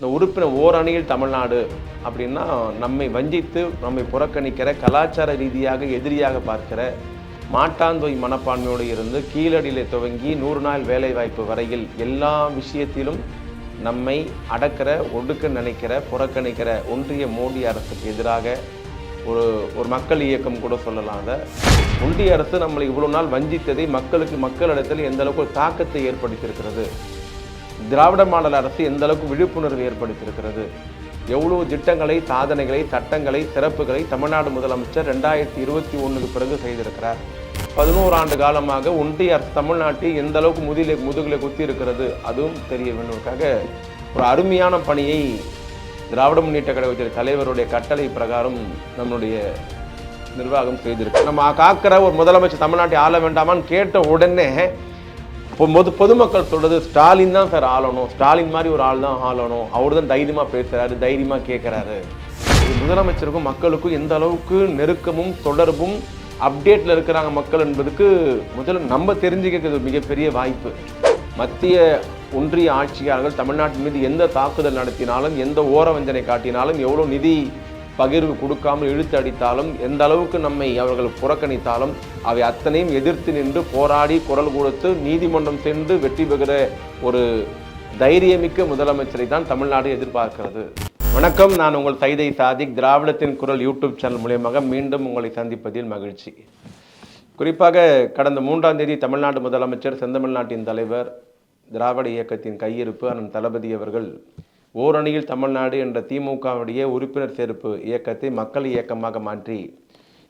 இந்த உறுப்பினர் ஓரணியில் தமிழ்நாடு அப்படின்னா நம்மை வஞ்சித்து நம்மை புறக்கணிக்கிற கலாச்சார ரீதியாக எதிரியாக பார்க்கிற மாட்டாந்தோய் மனப்பான்மையோடு இருந்து கீழடியிலே துவங்கி நூறு நாள் வேலைவாய்ப்பு வரையில் எல்லா விஷயத்திலும் நம்மை அடக்கிற ஒடுக்க நினைக்கிற புறக்கணிக்கிற ஒன்றிய மோடி அரசுக்கு எதிராக ஒரு ஒரு மக்கள் இயக்கம் கூட சொல்லலாம். அதை ஒன்றிய அரசு நம்மளை இவ்வளோ நாள் வஞ்சித்ததை மக்களுக்கு மக்களிடத்தில் எந்த அளவுக்கு தாக்கத்தை ஏற்படுத்தியிருக்கிறது? திராவிட மாடல் அரசு எந்த அளவுக்கு விழிப்புணர்வு ஏற்படுத்தியிருக்கிறது? எவ்வளவு திட்டங்களை சாதனைகளை சட்டங்களை சிறப்புகளை தமிழ்நாடு முதலமைச்சர் ரெண்டாயிரத்தி இருபத்தி ஒன்றுக்கு பிறகு செய்திருக்கிறார். பதினோரு ஆண்டு காலமாக ஒன்றிய அரசு தமிழ்நாட்டில் எந்த அளவுக்கு முதிலே முதுகிலே குத்தி இருக்கிறது அதுவும் தெரிய வேண்டுவதற்காக ஒரு அருமையான பணியை திராவிட முன்னேற்ற கழகத்தின் தலைவருடைய கட்டளை பிரகாரம் நம்மளுடைய நிர்வாகம் செய்திருக்கு நம்ம காக்கிற ஒரு முதலமைச்சர் தமிழ்நாட்டை ஆள வேண்டாமான்னு கேட்ட உடனே இப்போ பொது பொதுமக்கள் சொல்கிறது ஸ்டாலின் தான் சார் ஆளணும். ஸ்டாலின் மாதிரி ஒரு ஆள் தான் ஆளணும். அவர் தான் தைரியமாக பேசுகிறாரு தைரியமாக கேட்குறாரு முதலமைச்சருக்கும் மக்களுக்கும் எந்த அளவுக்கு நெருக்கமும் தொடர்பும் அப்டேட்டில் இருக்கிறாங்க மக்கள் என்பதுக்கு முதல்ல நம்ம தெரிஞ்சுக்கிறது மிகப்பெரிய வாய்ப்பு. மத்திய ஒன்றிய ஆட்சியாளர்கள் தமிழ்நாட்டின் மீது எந்த தாக்குதல் நடத்தினாலும் எந்த ஓரவஞ்சனை காட்டினாலும் எவ்வளோ நிதி பகிர்வு கொடுக்காமல் இழுத்து அடித்தாலும் எந்த அளவுக்கு நம்மை அவர்கள் புறக்கணித்தாலும் அவை அத்தனையும் எதிர்த்து நின்று போராடி குரல் கொடுத்து நீதிமன்றம் சென்று வெற்றி பெறுகிற ஒரு தைரியமிக்க முதலமைச்சரை தான் தமிழ்நாடு எதிர்பார்க்கிறது. வணக்கம் நான் உங்கள் சைதை சாதிக். திராவிடத்தின் குரல் யூடியூப் சேனல் மூலியமாக மீண்டும் உங்களை சந்திப்பதில் மகிழ்ச்சி. குறிப்பாக கடந்த மூன்றாம் தேதி தமிழ்நாடு முதலமைச்சர் செந்தமிழ்நாட்டின் தலைவர் திராவிட இயக்கத்தின் கையிருப்பு அண்ணன் தளபதி அவர்கள் ஓரணியில் தமிழ்நாடு என்ற திமுகவுடைய உறுப்பினர் சேர்ப்பு இயக்கத்தை மக்கள் இயக்கமாக மாற்றி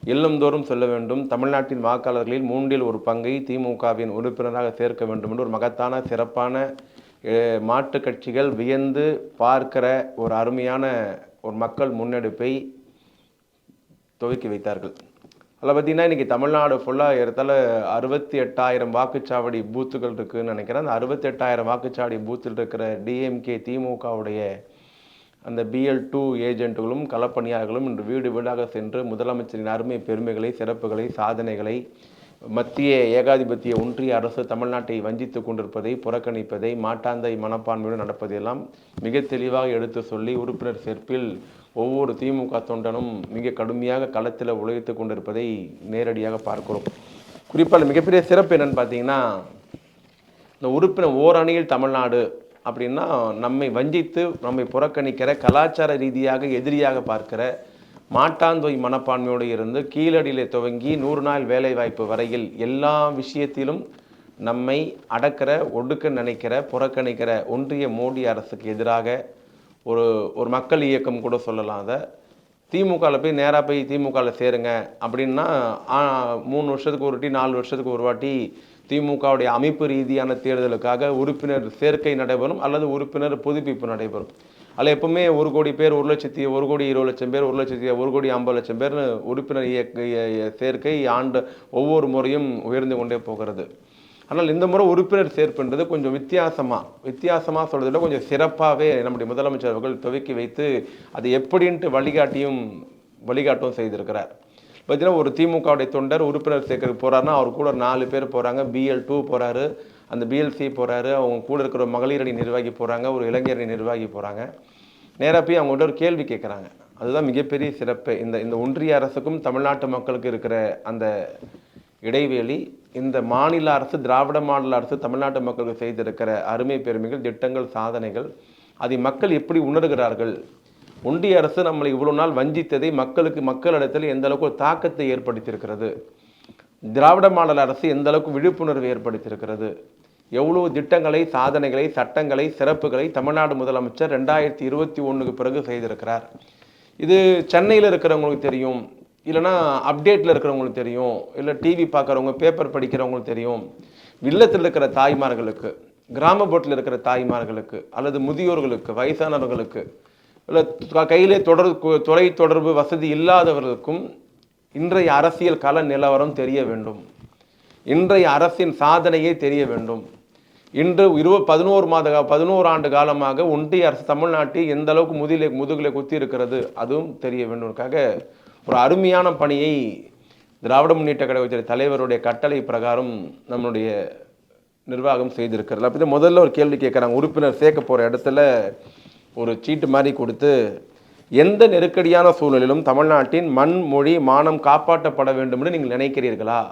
இல்லந்தோறும் சொல்ல வேண்டும். தமிழ்நாட்டின் வாக்காளர்களில் மூன்றில் ஒரு பங்கை திமுகவின் உறுப்பினராக சேர்க்க வேண்டும் என்று ஒரு மகத்தான சிறப்பான மாட்டு கட்சிகள் வியந்து பார்க்கிற ஒரு அருமையான ஒரு மக்கள் முன்னெடுப்பை துவக்கி வைத்தார்கள். அதில் பார்த்தீங்கன்னா இன்றைக்கி தமிழ்நாடு ஃபுல்லாக ஏறத்தாழ அறுபத்தி எட்டாயிரம் வாக்குச்சாவடி பூத்துகள் இருக்குதுன்னு நினைக்கிறேன். அந்த அறுபத்தி எட்டாயிரம் வாக்குச்சாவடி பூத்தில் இருக்கிற டிஎம்கே திமுகவுடைய அந்த பிஎல் டூ ஏஜென்ட்டுகளும் களப்பணியாளர்களும் இன்று வீடு வீடாக சென்று முதலமைச்சரின் அருமை பெருமைகளை சிறப்புகளை சாதனைகளை மத்திய ஏகாதிபத்திய ஒன்றிய அரசு தமிழ்நாட்டை வஞ்சித்து கொண்டிருப்பதை புறக்கணிப்பதை மாட்டாந்தை மனப்பான்மையுடன் நடப்பதையெல்லாம் மிக தெளிவாக எடுத்து சொல்லி உறுப்பினர் சேர்ப்பில் ஒவ்வொரு திமுக தொண்டனும் மிக கடுமையாக களத்தில் உழைத்து கொண்டிருப்பதை நேரடியாக பார்க்கிறோம். குறிப்பாக மிகப்பெரிய சிறப்பு என்னென்னு பார்த்தீங்கன்னா இந்த உறுப்பினர் ஓரணியில் தமிழ்நாடு அப்படின்னா நம்மை வஞ்சித்து நம்மை புறக்கணிக்கிற கலாச்சார ரீதியாக எதிரியாக பார்க்கிற மாட்டாந்தொய் மனப்பான்மையோடு இருந்து கீழடியிலே துவங்கி நூறு நாள் வேலைவாய்ப்பு வரையில் எல்லா விஷயத்திலும் நம்மை அடக்கிற ஒடுக்க நினைக்கிற புறக்கணிக்கிற ஒன்றிய மோடி அரசுக்கு எதிராக ஒரு ஒரு மக்கள் இயக்கம் கூட சொல்லலாம் அதை. திமுகவில் போய் நேராக போய் திமுகவில் சேருங்க அப்படின்னா மூணு வருஷத்துக்கு ஒரு வாட்டி நாலு வருஷத்துக்கு ஒரு வாட்டி திமுகவுடைய அமைப்பு ரீதியான தேர்தலுக்காக உறுப்பினர் சேர்க்கை நடைபெறும் அல்லது உறுப்பினர் புதுப்பிப்பு நடைபெறும். அதில் எப்பவுமே ஒரு கோடி பேர் ஒரு லட்சத்தி ஒரு கோடி இருபது லட்சம் பேர் ஒரு லட்சத்தி ஒரு கோடி ஐம்பது லட்சம் பேர்னு உறுப்பினர் இயக்க சேர்க்கை ஆண்டு ஒவ்வொரு முறையும் உயர்ந்து கொண்டே போகிறது. ஆனால் இந்த முறை உறுப்பினர் சேர்ப்புன்றது கொஞ்சம் வித்தியாசமாக வித்தியாசமாக சொல்றதுல கொஞ்சம் சிறப்பாகவே நம்முடைய முதலமைச்சர் அவர்கள் துவக்கி வைத்து அது எப்படின்ட்டு வழிகாட்டியும் வழிகாட்டும் செய்திருக்கிறார். பார்த்தீங்கன்னா ஒரு திமுகவுடைய தொண்டர் உறுப்பினர் சேர்க்கறதுக்கு போகிறாருன்னா அவர் கூட நாலு பேர் போகிறாங்க பிஎல் டூ போகிறாரு அந்த பிஎல்சி போகிறாரு அவங்க கூட இருக்கிற ஒரு அணி நிர்வாகி போகிறாங்க ஒரு இளைஞரணி நிர்வாகி போகிறாங்க நேராக போய் அவங்கள்ட்ட ஒரு கேள்வி கேட்குறாங்க அதுதான் மிகப்பெரிய சிறப்பு. இந்த இந்த ஒன்றிய அரசுக்கும் தமிழ்நாட்டு மக்களுக்கு இருக்கிற அந்த இடைவெளி இந்த மாநில அரசு திராவிட மாநில அரசு தமிழ்நாட்டு மக்களுக்கு செய்திருக்கிற அருமை பெருமைகள் திட்டங்கள் சாதனைகள் அதை மக்கள் எப்படி உணர்கிறார்கள் ஒன்றிய அரசு நம்மளை இவ்வளோ நாள் வஞ்சித்ததை மக்களுக்கு மக்களிடத்தில் எந்த அளவுக்கு ஒரு தாக்கத்தை ஏற்படுத்தியிருக்கிறது? திராவிட மாடல் அரசு எந்த அளவுக்கு விழிப்புணர்வு ஏற்படுத்தியிருக்கிறது? எவ்வளவு திட்டங்களை சாதனைகளை சட்டங்களை சிறப்புகளை தமிழ்நாடு முதலமைச்சர் ரெண்டாயிரத்தி இருபத்தி ஒன்றுக்கு பிறகு செய்திருக்கிறார். இது சென்னையில் இருக்கிறவங்களுக்கு தெரியும் இல்லைன்னா அப்டேட்டில் இருக்கிறவங்களுக்கு தெரியும் இல்லை டிவி பார்க்குறவங்க பேப்பர் படிக்கிறவங்களுக்கு தெரியும். வில்லத்தில் இருக்கிற தாய்மார்களுக்கு கிராமப்புறத்தில் இருக்கிற தாய்மார்களுக்கு அல்லது முதியோர்களுக்கு வயசானவர்களுக்கு இல்லை கையிலே தொடர் தொலை தொடர்பு வசதி இல்லாதவர்களுக்கும் இன்றைய அரசியல் கள நிலவரம் தெரிய வேண்டும். இன்றைய அரசின் சாதனையே தெரிய வேண்டும். இன்று இருவ பதினோரு மாத பதினோரு ஆண்டு காலமாக ஒன்றிய அரசு தமிழ்நாட்டில் எந்த அளவுக்கு முதிலே முதுகிலே குத்தி இருக்கிறது அதுவும் தெரிய வேண்டும்க்காக ஒரு அருமையான பணியை திராவிட முன்னேற்ற கழகத்துறை தலைவருடைய கட்டளை பிரகாரம் நம்மளுடைய நிர்வாகம் செய்திருக்கிறது. அப்படி முதல்ல ஒரு கேள்வி கேட்குறாங்க. உறுப்பினர் சேர்க்க போகிற இடத்துல ஒரு சீட்டு மாதிரி கொடுத்து எந்த நெருக்கடியான சூழலிலும் தமிழ்நாட்டின் மண் மொழி மானம் காப்பாற்றப்பட வேண்டும் என்று நீங்கள் நினைக்கிறீர்களா?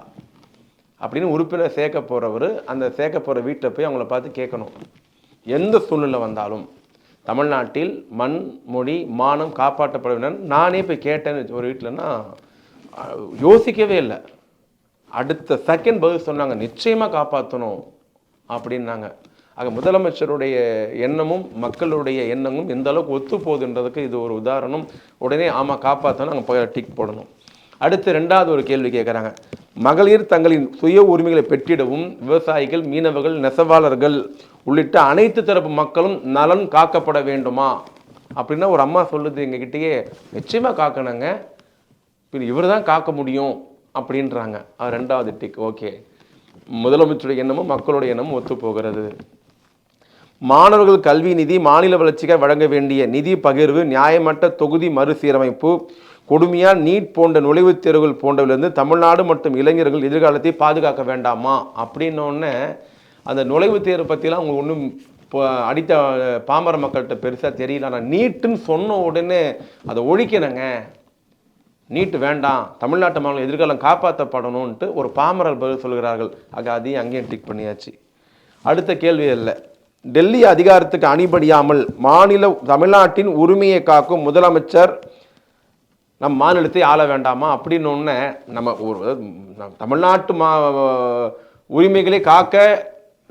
அப்படின்னு உறுப்பினர் சேர்க்க போகிறவர் அந்த சேர்க்க போகிற வீட்டில் போய் அவங்கள பார்த்து கேட்கணும். எந்த சூழ்நிலை வந்தாலும் தமிழ்நாட்டில் மண் மொழி மானம் காப்பாற்றப்பட வேண்டும். நானே போய் கேட்டேன்னு ஒரு வீட்டிலன்னா யோசிக்கவே இல்லை. அடுத்த செகண்ட் பதில் சொன்னாங்க நிச்சயமாக காப்பாற்றணும் அப்படின்னாங்க. ஆக முதலமைச்சருடைய எண்ணமும் மக்களுடைய எண்ணமும் எந்த அளவுக்கு ஒத்து போகுதுன்றதுக்கு இது ஒரு உதாரணம். உடனே ஆமாம் காப்பாற்றணும் அங்கே போய் டிக் போடணும். அடுத்து ரெண்டாவது ஒரு கேள்வி கேட்குறாங்க மகளிர் தங்களின் சுய உரிமைகளை பெற்றிடவும் விவசாயிகள் மீனவர்கள் நெசவாளர்கள் உள்ளிட்ட அனைத்து தரப்பு மக்களும் நலன் காக்கப்பட வேண்டுமா? அப்படின்னா ஒரு அம்மா சொல்லுது எங்ககிட்டயே. நிச்சயமாக காக்கணுங்க. பின் இவர் தான் காக்க முடியும் அப்படின்றாங்க. அது ரெண்டாவது டிக் ஓகே முதலமைச்சருடைய எண்ணமும் மக்களுடைய எண்ணமும் ஒத்து போகிறது. மாணவர்கள் கல்வி நிதி மாநில வளர்ச்சிக்காக வழங்க வேண்டிய நிதி பகிர்வு நியாயமற்ற தொகுதி மறுசீரமைப்பு கொடுமையா நீட் போன்ற நுழைவுத் தேர்வுகள் போன்றவிலிருந்து தமிழ்நாடு மற்றும் இளைஞர்கள் எதிர்காலத்தை பாதுகாக்க வேண்டாமா? அப்படின்னோடனே அந்த நுழைவுத் தேர்வு பற்றிலாம் அவங்க ஒன்றும் இப்போ அடித்த பாமர மக்கள்கிட்ட பெருசாக தெரியல. ஆனால் நீட்டுன்னு சொன்ன உடனே அதை ஒழிக்கணுங்க. நீட்டு வேண்டாம். தமிழ்நாட்டு மாநில எதிர்காலம் காப்பாற்றப்படணும்ன்ட்டு ஒரு பாமரர் பதில் சொல்கிறார்கள். ஆக அதையும் அங்கேயும் டிக் பண்ணியாச்சு. அடுத்த கேள்வி இல்லை டெல்லி அதிகாரத்துக்கு அணிபடியாமல் மாநில தமிழ்நாட்டின் உரிமையை காக்கும் முதலமைச்சர் நம் மாநிலத்தை ஆள வேண்டாமா? அப்படின்னு ஒன்று நம்ம ஒரு தமிழ்நாட்டு மா உரிமைகளை காக்க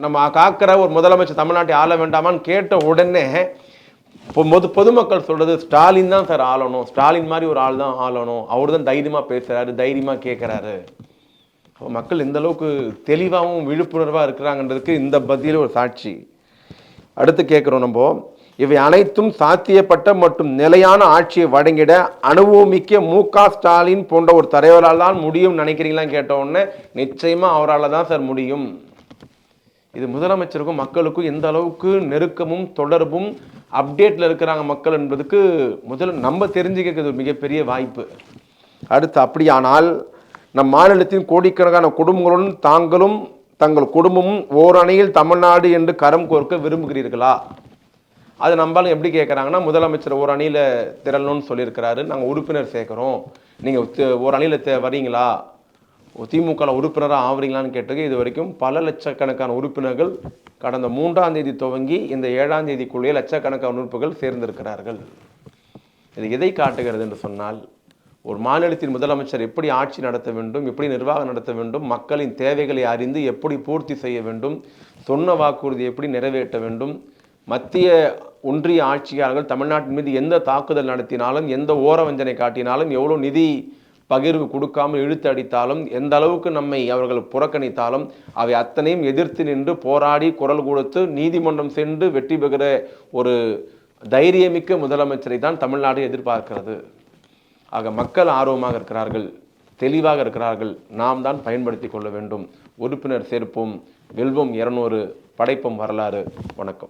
நம்ம காக்கிற ஒரு முதலமைச்சர் தமிழ்நாட்டை ஆள வேண்டாமான்னு கேட்ட உடனே இப்போ பொது பொதுமக்கள் சொல்கிறது ஸ்டாலின் தான் சார் ஆளணும். ஸ்டாலின் மாதிரி ஒரு ஆள் தான் ஆளணும். அவர் தான் தைரியமாக பேசுகிறாரு தைரியமாக கேட்குறாரு மக்கள் எந்த அளவுக்கு தெளிவாகவும் விழிப்புணர்வாக இருக்கிறாங்கன்றதுக்கு இந்த பதில் ஒரு சாட்சி. அடுத்து கேட்குறோம் நம்ம. இவை அனைத்தும் சாத்தியப்பட்ட மற்றும் நிலையான ஆட்சியை வழங்கிட அனுபவமிக்க மு க ஸ்டாலின் போன்ற ஒரு தலைவரால் தான் முடியும் நினைக்கிறீங்களான்னு கேட்டவுடனே நிச்சயமாக அவரால் தான் சார் முடியும். இது முதலமைச்சருக்கும் மக்களுக்கும் எந்த அளவுக்கு நெருக்கமும் தொடர்பும் அப்டேட்டில் இருக்கிறாங்க மக்கள் என்பதுக்கு முதல்ல நம்ம தெரிஞ்சுக்கிறது ஒரு மிகப்பெரிய வாய்ப்பு. அடுத்து அப்படியானால் நம் மாநிலத்தின் கோடிக்கணக்கான குடும்பங்களுடன் தாங்களும் தங்கள் குடும்பமும் ஓரணையில் தமிழ்நாடு என்று கரம் கோர்க்க விரும்புகிறீர்களா? அது நம்பாலும் எப்படி கேட்குறாங்கன்னா முதலமைச்சர் ஒரு அணியில் திரளணும்னு சொல்லியிருக்கிறாரு. நாங்கள் உறுப்பினர் சேர்க்குறோம். நீங்கள் ஒரு அணியில் தே வரீங்களா? திமுகவில் உறுப்பினராக ஆவறீங்களான்னு கேட்டது இது வரைக்கும் பல லட்சக்கணக்கான உறுப்பினர்கள் கடந்த மூன்றாம் தேதி துவங்கி இந்த ஏழாம் தேதிக்குள்ளேயே லட்சக்கணக்கான உறுப்புகள் சேர்ந்திருக்கிறார்கள். இது எதை காட்டுகிறது என்று சொன்னால் ஒரு மாநிலத்தின் முதலமைச்சர் எப்படி ஆட்சி நடத்த வேண்டும் எப்படி நிர்வாகம் நடத்த வேண்டும் மக்களின் தேவைகளை அறிந்து எப்படி பூர்த்தி செய்ய வேண்டும் சொன்ன வாக்குறுதி எப்படி நிறைவேற்ற வேண்டும் மத்திய ஒன்றிய ஆட்சியாளர்கள் தமிழ்நாட்டின் மீது எந்த தாக்குதல் நடத்தினாலும் எந்த ஓரவஞ்சனை காட்டினாலும் எவ்வளோ நிதி பகிர்வு கொடுக்காமல் இழுத்து அடித்தாலும் எந்த அளவுக்கு நம்மை அவர்கள் புறக்கணித்தாலும் அவை அத்தனையும் எதிர்த்து நின்று போராடி குரல் கொடுத்து நீதிமன்றம் சென்று வெற்றி பெறுகிற ஒரு தைரியமிக்க முதலமைச்சரை தான் தமிழ்நாடு எதிர்பார்க்கிறது. ஆக மக்கள் ஆர்வமாக இருக்கிறார்கள் தெளிவாக இருக்கிறார்கள். நாம் தான் பயன்படுத்தி கொள்ள வேண்டும். உறுப்பினர் சேர்ப்போம் வெல்வம் இரநூறு படைப்போம் வரலாறு. வணக்கம்.